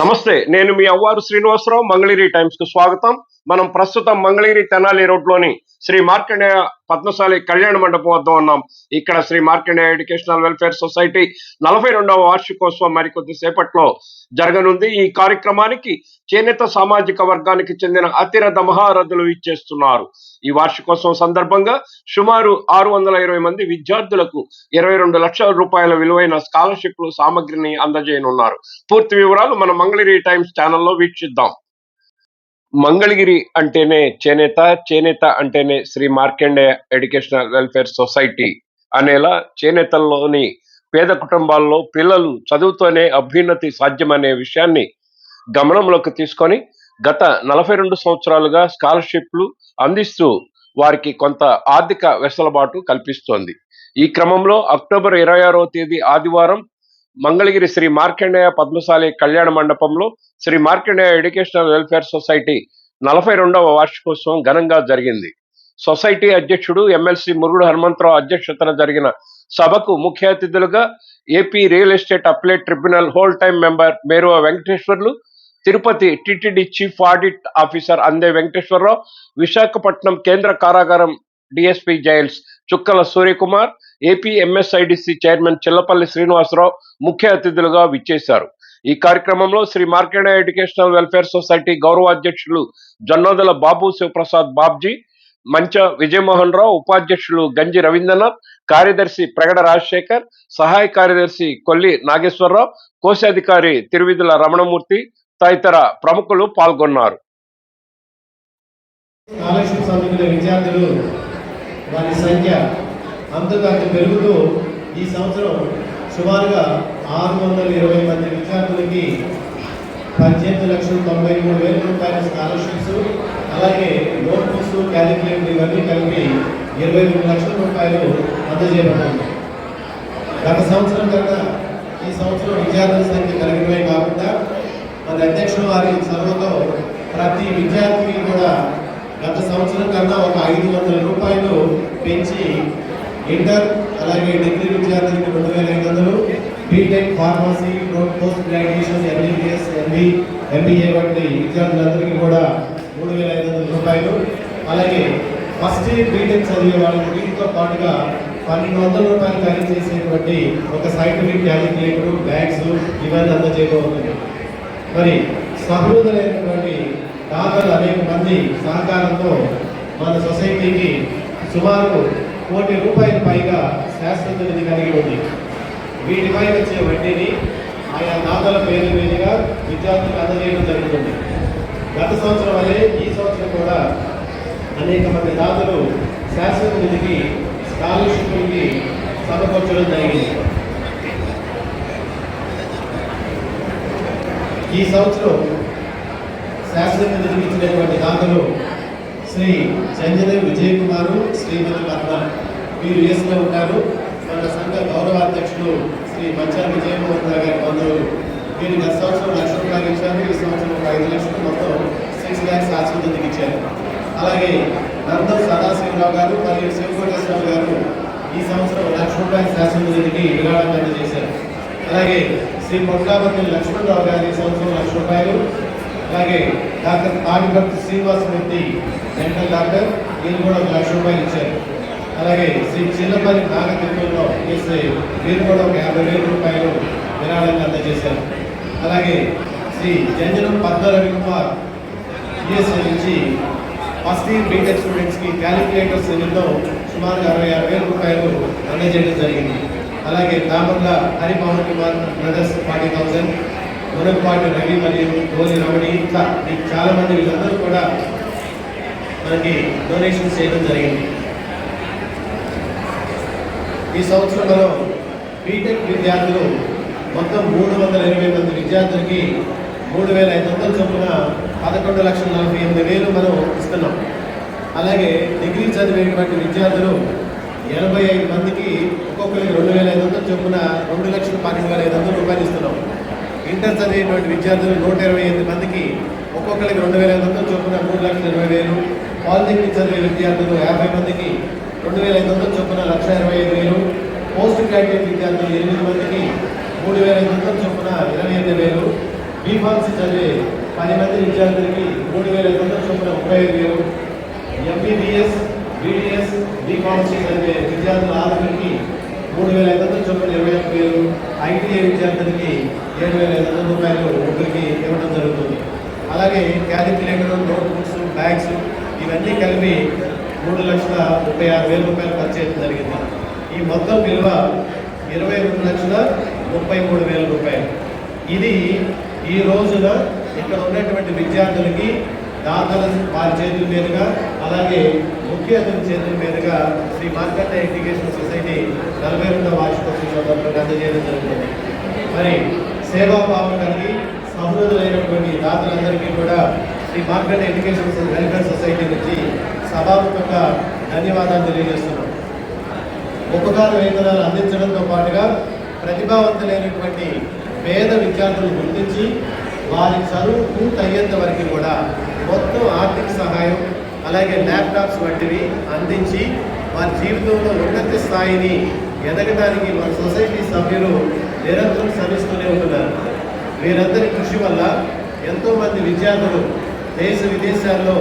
నమస్తే నేను మీ అవ్వారు శ్రీనివాసరావు మంగళగిరి టైమ్స్కు స్వాగతం. మనం ప్రస్తుతం మంగళగిరి తెనాలి రోడ్లోని శ్రీ మార్కండేయ పద్మశాలి కళ్యాణ మండపం వద్ద ఉన్నాం. ఇక్కడ Shri Markandeya educational welfare society నలభై రెండవ వార్షికోత్సవం మరికొద్ది సేపట్లో జరగనుంది. ఈ కార్యక్రమానికి చేనేత సామాజిక వర్గానికి చెందిన అతిరథ మహారథులు ఇచ్చేస్తున్నారు ఈ వార్షికోత్సవం సందర్భంగా సుమారు ఆరు వందల ఇరవై మంది విద్యార్థులకు ఇరవై రెండు లక్షల రూపాయల విలువైన స్కాలర్షిప్లు సామగ్రిని అందజేయనున్నారు. పూర్తి వివరాలు మన మంగళగిరి టైమ్స్ ఛానల్లో వీక్షిద్దాం. మంగళగిరి అంటేనే చేనేత చేనేత అంటేనే Shri Markandeya educational welfare society అనేలా చేనేతల్లోని పేద కుటుంబాల్లో పిల్లలు చదువుతోనే అభ్యున్నతి సాధ్యమనే విషయాన్ని గమనంలోకి తీసుకొని గత నలభై రెండు సంవత్సరాలుగా స్కాలర్షిప్లు అందిస్తూ వారికి కొంత ఆర్థిక వెసులుబాటు కల్పిస్తోంది. ఈ క్రమంలో అక్టోబర్ ఇరవై ఆరవ తేదీ ఆదివారం మంగళగిరి శ్రీ మార్కండేయ పద్మశాలి కళ్యాణ మండపంలో Shri Markandeya educational welfare society నలభై రెండవ వార్షికోత్సవం ఘనంగా జరిగింది. సొసైటీ అధ్యక్షుడు ఎమ్మెల్సీ మురుగుడు హనుమంతరావు అధ్యక్షతన జరిగిన సభకు ముఖ్య అతిథులుగా AP real estate appellate tribunal whole time member Meruva Venkateswarlu Tirupati TTD chief audit officer Ande Venkateswara Rao Visakhapatnam కేంద్ర కారాగారం DSP jails Chukkala Suryakumar AP MSIDC chairman Chillapalli Srinivasa Rao ముఖ్య అతిథులుగా విచ్చేశారు. ఈ కార్యక్రమంలో Sri Markeda educational welfare society గౌరవ అధ్యక్షులు జొన్నోదల బాబు శివప్రసాద్ బాబ్జీ మంచ విజయమోహన్ రావు ఉపాధ్యక్షులు గంజి రవీంద్రనాథ్ కార్యదర్శి ప్రగడ రాజశేఖర్ సహాయ కార్యదర్శి కొల్లి నాగేశ్వరరావు కోశాధికారి తిరువిధుల రమణమూర్తి తదితర ప్రముఖులు పాల్గొన్నారు. విద్యార్థులు వారి సంఖ్య అంతకంత పెరుగుతూ ఈ సంవత్సరం సుమారుగా ఆరు వందల ఇరవై మంది విద్యార్థులకి పద్దెనిమిది లక్షల తొంభై మూడు వేల రూపాయల స్కాలర్షిప్స్ అలాగే నోట్బుక్స్ క్యాలిక్యులేటర్ ఇవన్నీ కలిపి ఇరవై మూడు లక్షల రూపాయలు అందజేయబడింది గత సంవత్సరం కన్నా ఈ సంవత్సరం విద్యార్థుల సంఖ్య పెరగడమే కాకుండా మన అధ్యక్షుల వారి చొరవతో ప్రతి విద్యార్థికి కూడా గత సంవత్సరం కన్నా ఒక ఐదు వందల రూపాయలు పెంచి ఇంటర్ అలాగే డిగ్రీ విద్యార్థులకు రెండు వేల ఐదు వందలు BTech pharmacy post graduation MBBS MB MBA వంటి విద్యార్థులందరికీ కూడా మూడు వేల ఐదు వందల రూపాయలు. అలాగే ఫస్ట్ ఇయర్ బీటెక్ చదివే వాళ్ళకి వీటితో పాటుగా పన్నెండు వందల రూపాయలు ఖరీదు చేసేటువంటి ఒక సైంటిఫిక్ క్యాలిక్యులేటర్ బ్యాగ్స్ ఇవన్నీ అందజేయబోతున్నాయి మరి సహృదలైనటువంటి దాతలు అనేక మంది సహకారంతో మన సొసైటీకి సుమారు కోటి రూపాయల పైగా శాశ్వత నిధి కలిగి ఉంది. వీటిపై వచ్చే వడ్డీని ఆయా దాతల పేరు మీదుగా విద్యార్థులకు అందజేయడం జరుగుతుంది. గత సంవత్సరం వలె ఈ సంవత్సరం కూడా అనేక మంది దాతలు శాశ్వత నిధికి స్కాలర్షిప్కి సమకూర్చడం జరిగింది. ఈ సంవత్సరం శాశ్వత నిర్మించినటువంటి దాతలు శ్రీ చంజన విజయ్ కుమారు శ్రీమతి పద్మ. వీరు ఏసులో ఉంటారు మన సంఘ గౌరవ అధ్యక్షుడు శ్రీ మంచా విజయమోహన్ రావు గారి బంధువులు. వీరు గత సంవత్సరం లక్ష రూపాయలు ఇచ్చారు. ఈ సంవత్సరం ఒక ఐదు లక్షలు మొత్తం సిక్స్ ల్యాక్స్ శాశ్వత ఇచ్చారు. అలాగే నందం సదాశివరావు గారు మరియు శివకోటేశ్వరరావు గారు ఈ సంవత్సరం లక్ష రూపాయల శాశ్వత విరాళం అందజేశారు. అలాగే శ్రీ పొట్టాపతి లక్ష్మణరావు గారు ఈ సంవత్సరం లక్ష రూపాయలు అలాగే doctor Tadiparthi Srinivasa Reddy dental doctor వీళ్ళు కూడా ఒక లక్ష రూపాయలు ఇచ్చారు. అలాగే శ్రీ చిన్నపల్లి నాగతిరుమలలో చేసే వీరు కూడా ఒక యాభై వేల రూపాయలు విరాళంగా అందజేశారు. అలాగే శ్రీ జంజనం పద్మ రవికుమార్ యుఎస్ఏ నుంచి ఫస్ట్ ఇయర్ బీటెక్ స్టూడెంట్స్కి క్యాలిక్యులేటర్స్ నిమిత్తం సుమారుగా అరవై ఆరు వేల రూపాయలు అందజేయడం జరిగింది. అలాగే Damarla Haripavan Kumar brothers forty thousand Munagapati Ravi మరియు ధోని రమణి ఇంకా ఈ చాలా మంది వీళ్ళందరూ కూడా మనకి డొనేషన్స్ చేయడం జరిగింది. ఈ సంవత్సరం మనం బీటెక్ విద్యార్థులు మొత్తం మూడు వందల ఇరవై మంది విద్యార్థులకి మూడు వేల ఐదు వందల చొప్పున పదకొండు లక్షల నలభై ఎనిమిది వేలు మనం ఇస్తున్నాం. అలాగే డిగ్రీ చదివేటువంటి విద్యార్థులు ఎనభై ఐదు మందికి ఒక్కొక్కరికి రెండు వేల ఐదు వందల చొప్పున రెండు లక్షల పన్నెండు వేల ఐదు వందల రూపాయలు ఇస్తున్నాం. ఇంటర్ చదివేటువంటి విద్యార్థులు నూట ఇరవై ఎనిమిది మందికి ఒక్కొక్కరికి రెండు వేల ఐదు వందల చొప్పున మూడు లక్షల ఇరవై వేలు. పాలిటెక్నిక్ చదివే విద్యార్థులు యాభై మందికి రెండు వేల ఐదు వందల చొప్పున లక్ష ఇరవై ఐదు వేలు. పోస్ట్ గ్రాడ్యుయేట్ విద్యార్థులు ఎనిమిది మందికి మూడు వేల ఐదు వందల చొప్పున ఇరవై ఐదు వేలు. బీఫార్మసీ చదివే పది మంది విద్యార్థులకి మూడు వేల ఐదు వందల చొప్పున ముప్పై ఐదు వేలు. ఎంబీబీఎస్ బీడీఎస్ బీఫార్మసీ చదివే విద్యార్థుల ఆరుగురికి మూడు వేల ఐదు వందల చొప్పున ఇరవై ఒక్క వేలు ఐటీఐ విద్యార్థులకి ఏడు వేల ఐదు వందల రూపాయలు ముగ్గురికి ఇవ్వడం జరుగుతుంది. అలాగే క్యాలిక్యులేటర్ నోట్ బుక్స్ బ్యాగ్స్ ఇవన్నీ కలిపి మూడు లక్షల ముప్పై ఆరు వేల రూపాయలు ఖర్చు చేయడం జరిగింది. ఈ మొత్తం విలువ ఇరవై రెండు లక్షల ముప్పై మూడు వేల రూపాయలు. ఇది ఈ రోజున ఇక్కడ ఉన్నటువంటి విద్యార్థులకి దాతల వారి చేతుల మీదుగా అలాగే ముఖ్య అతిథి చేతుల మీదుగా శ్రీ మార్కండ ఎడ్యుకేషన్ సొసైటీ నలభై రెండవ వార్షికోత్సవం సందర్భంగా అందజేయడం జరుగుతుంది మరి సేవాభావం కలిగి సహృదులైనటువంటి దాతలందరికీ కూడా Shri Markandeya education welfare society నుంచి సభాముఖంగా ధన్యవాదాలు తెలియజేస్తున్నాం. ఉపకార వేతనాలు అందించడంతో పాటుగా ప్రతిభావంతులైనటువంటి పేద విద్యార్థులు గుర్తించి వారి చదువు పూర్తయ్యేంత వరకు కూడా మొత్తం ఆర్థిక సహాయం అలాగే ల్యాప్టాప్స్ వంటివి అందించి వారి జీవితంలో ఉన్నత స్థాయిని ఎదగడానికి మన సొసైటీ సభ్యులు నిరంతరం శ్రమిస్తూనే ఉంటున్నారు. వీరందరి కృషి వల్ల ఎంతోమంది విద్యార్థులు దేశ విదేశాల్లో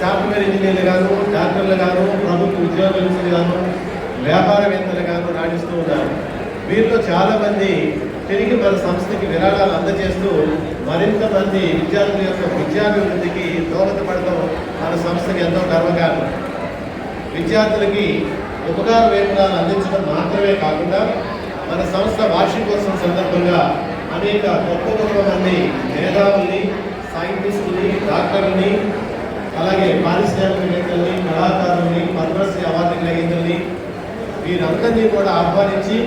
సాఫ్ట్వేర్ ఇంజనీర్లు గాను డాక్టర్లు గాను ప్రభుత్వ ఉద్యోగులు గాను వ్యాపారవేత్తలు గాను రాణిస్తూ ఉన్నారు. వీరిలో చాలామంది తిరిగి మన సంస్థకి విరాళాలు అందజేస్తూ మరింత మంది విద్యార్థుల యొక్క విద్యాభివృద్ధికి దోహదపడటం సంస్థకి ఎంతో గర్వకారణం విద్యార్థులకి ఉపకార వేతనాలు అందించడం మాత్రమే కాకుండా మన సంస్థ వార్షికోత్సవం సందర్భంగా అనేక గొప్ప గొప్ప మంది మేధావుల్ని సైంటిస్టుల్ని డాక్టర్ని అలాగే పారిశ్రామికవేత్తల్ని కళాకారుల్ని పద్మశ్రీ అవార్డు గ్రహీతల్ని వీరందరినీ కూడా ఆహ్వానించి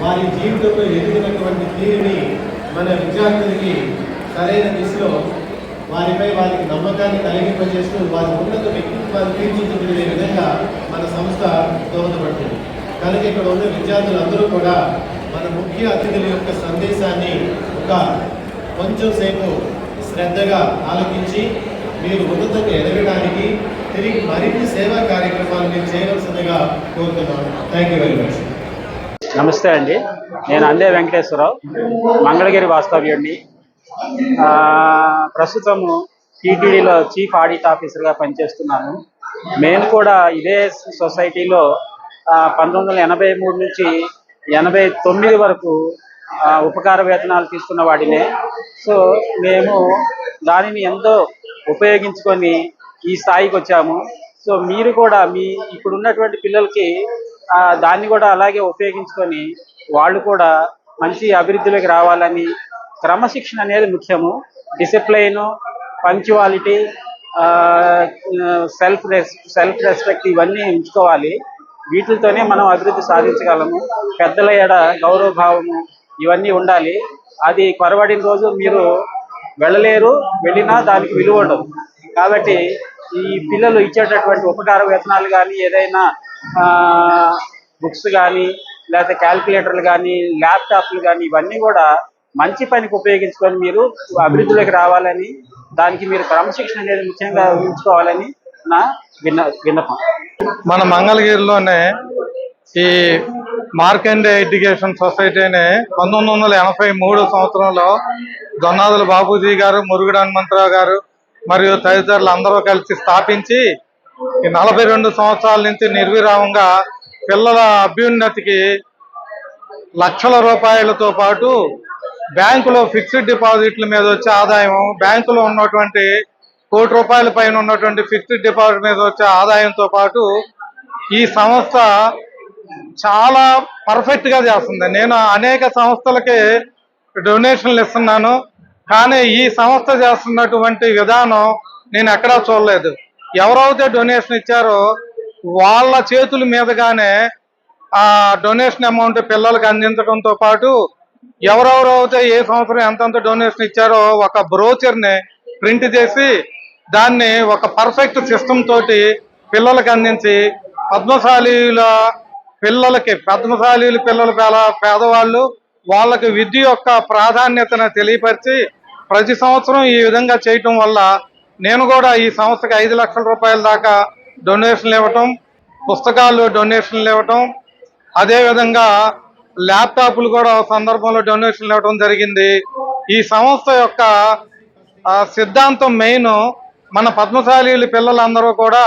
వారి జీవితంలో ఎదిగినటువంటి తీరుని మన విద్యార్థులకి సరైన దిశలో వారిపై వారికి నమ్మకాన్ని కలిగింపజేస్తూ వారి ఉన్నత వ్యక్తిత్వాన్ని తీర్చిదిద్దే విధంగా మన సంస్థ దోహదపడుతుంది. కనుక ఇక్కడ ఉన్న విద్యార్థులందరూ కూడా మన ముఖ్య అతిథుల యొక్క సందేశాన్ని ఒక కొంచెం సేపు శ్రద్ధగా ఆలోచించి మీరు ఉన్నతంగా ఎదగడానికి తిరిగి మరిన్ని సేవా కార్యక్రమాలు మీరు చేయవలసిందిగా కోరుతున్నాను. థ్యాంక్ యూ వెరీ మచ్ నమస్తే అండి. నేను అందే వెంకటేశ్వరరావు మంగళగిరి వాస్తవ్యుడిని. ప్రస్తుతము టీటీడీలో చీఫ్ ఆడిట్ ఆఫీసర్గా పనిచేస్తున్నాను. మేము కూడా ఇదే సొసైటీలో పంతొమ్మిది వందల ఎనభై మూడు నుంచి ఎనభై తొమ్మిది వరకు ఉపకార వేతనాలు తీసుకున్న వాడినే. సో మేము దానిని ఎంతో ఉపయోగించుకొని ఈ స్థాయికి వచ్చాము. సో మీరు కూడా మీ ఇప్పుడు ఉన్నటువంటి పిల్లలకి దాన్ని కూడా అలాగే ఉపయోగించుకొని వాళ్ళు కూడా మంచి అభివృద్ధిలోకి రావాలని క్రమశిక్షణ అనేది ముఖ్యము. Discipline punctuality self res self respect ఇవన్నీ ఉంచుకోవాలి వీటితోనే మనం అభివృద్ధి సాధించగలము. పెద్దల ఎడ గౌరవ భావము ఇవన్నీ ఉండాలి. అది కొరవడిన రోజు మీరు వెళ్ళలేరు వెళ్ళినా దానికి విలువ ఉండదు. కాబట్టి ఈ పిల్లలు ఇచ్చేటటువంటి ఉపకార వేతనాలు కానీ ఏదైనా బుక్స్ కానీ లేకపోతే క్యాల్కులేటర్లు కానీ ల్యాప్టాప్లు కానీ ఇవన్నీ కూడా మంచి పనికి ఉపయోగించుకొని మీరు అభివృద్ధిలోకి రావాలని దానికి మీరు క్రమశిక్షణ అనేది ముఖ్యంగా ఉంచుకోవాలని నా విన్న విన్నపం. మన మంగళగిరిలోనే ఈ మార్కండే ఎడ్యుకేషన్ సొసైటీని పంతొమ్మిది వందల ఎనభై మూడు సంవత్సరంలో దొన్నాదుల బాబూజీ గారు మురుగుడు హనుమంతరావు గారు మరియు తదితరులు అందరూ కలిసి స్థాపించి ఈ నలభై రెండు సంవత్సరాల నుంచి నిర్విరామంగా పిల్లల అభ్యున్నతికి లక్షల రూపాయలతో పాటు బ్యాంకులో ఫిక్స్డ్ డిపాజిట్ల మీద వచ్చే ఆదాయం బ్యాంకులో ఉన్నటువంటి కోటి రూపాయల పైన ఉన్నటువంటి ఫిక్స్డ్ డిపాజిట్ మీద వచ్చే ఆదాయంతో పాటు ఈ సంస్థ చాలా పర్ఫెక్ట్గా చేస్తుంది. నేను అనేక సంస్థలకి డొనేషన్లు ఇస్తున్నాను కానీ ఈ సంస్థ చేస్తున్నటువంటి విధానం నేను ఎక్కడా చూడలేదు. ఎవరైతే డొనేషన్ ఇచ్చారో వాళ్ళ చేతుల మీదుగానే ఆ డొనేషన్ అమౌంట్ పిల్లలకు అందించడంతో పాటు ఎవరెవరైతే ఏ సంవత్సరం ఎంతెంత డొనేషన్ ఇచ్చారో ఒక బ్రోచర్ని ప్రింట్ చేసి దాన్ని ఒక పర్ఫెక్ట్ సిస్టమ్ తోటి పిల్లలకు అందించి పద్మశాలీల పిల్లలకి పద్మశాలీల పిల్లలు పేదవాళ్ళు వాళ్ళకి విద్య యొక్క ప్రాధాన్యతను తెలియపరిచి ప్రతి సంవత్సరం ఈ విధంగా చేయటం వల్ల నేను కూడా ఈ సంస్థకి ఐదు లక్షల రూపాయల దాకా డొనేషన్లు ఇవ్వటం పుస్తకాలు డొనేషన్లు ఇవ్వటం అదేవిధంగా ల్యాప్టాప్లు కూడా సందర్భంలో డొనేషన్లు ఇవ్వడం జరిగింది. ఈ సంస్థ యొక్క సిద్ధాంతం మెయిన్ మన పద్మశాలీల పిల్లలందరూ కూడా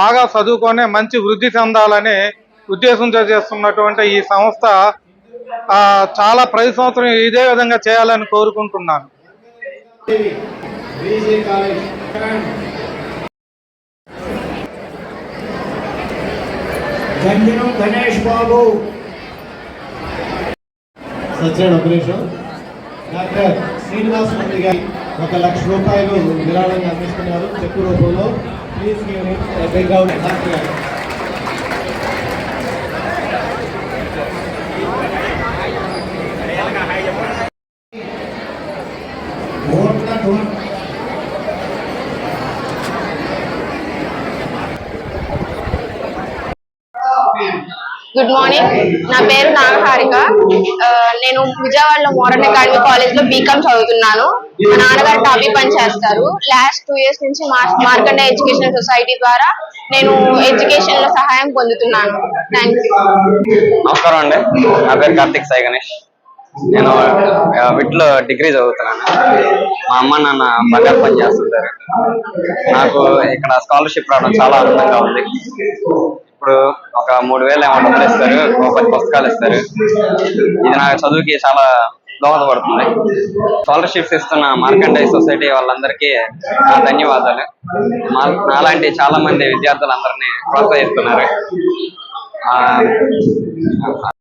బాగా చదువుకొని మంచి వృద్ధి చెందాలని ఉద్దేశంతో చేస్తున్నటువంటి ఈ సంస్థ చాలా ప్రతి సంవత్సరం ఇదే విధంగా చేయాలని కోరుకుంటున్నాను. గంజనం గణేష్ బాబు. సత్యనారాయణ ఒక నిమిషం. డాక్టర్ శ్రీనివాస్ రెడ్డి గారి ఒక లక్ష రూపాయలు విరాళంగా అందిస్తున్నారు. చెక్కు రూపంలో. ప్లీజ్ గివ్ డాక్టర్ గారు. గుడ్ మార్నింగ్ నా పేరు నాగహారిక. నేను విజయవాడలో మోడర్న్ అకాడమీ కాలేజ్లో బీకామ్ చదువుతున్నాను. మా నాన్నగారు టాపీ పని చేస్తారు లాస్ట్ టూ ఇయర్స్ నుంచి మార్కండ ఎడ్యుకేషన్ సొసైటీ ద్వారా నేను ఎడ్యుకేషన్లో సహాయం పొందుతున్నాను. నమస్కారం అండి. నా పేరు కార్తిక్ సాయి గణేష్. నేను విట్లో డిగ్రీ చదువుతున్నాను. మా అమ్మ నాన్న బంగారు పని చేస్తుంటారు. నాకు ఇక్కడ స్కాలర్షిప్ రావడం చాలా ఆనందంగా ఉంది. ఇప్పుడు ఒక మూడు వేలు ఏమో డబ్బులు ఇస్తారు ఒక పది పుస్తకాలు ఇస్తారు. ఇది నా చదువుకి చాలా దోహదపడుతుంది. స్కాలర్షిప్స్ ఇస్తున్న మార్కండే సొసైటీ వాళ్ళందరికీ నా ధన్యవాదాలు. నాలాంటి చాలా మంది విద్యార్థులందరినీ ప్రోత్సహిస్తున్నారు. ఆ,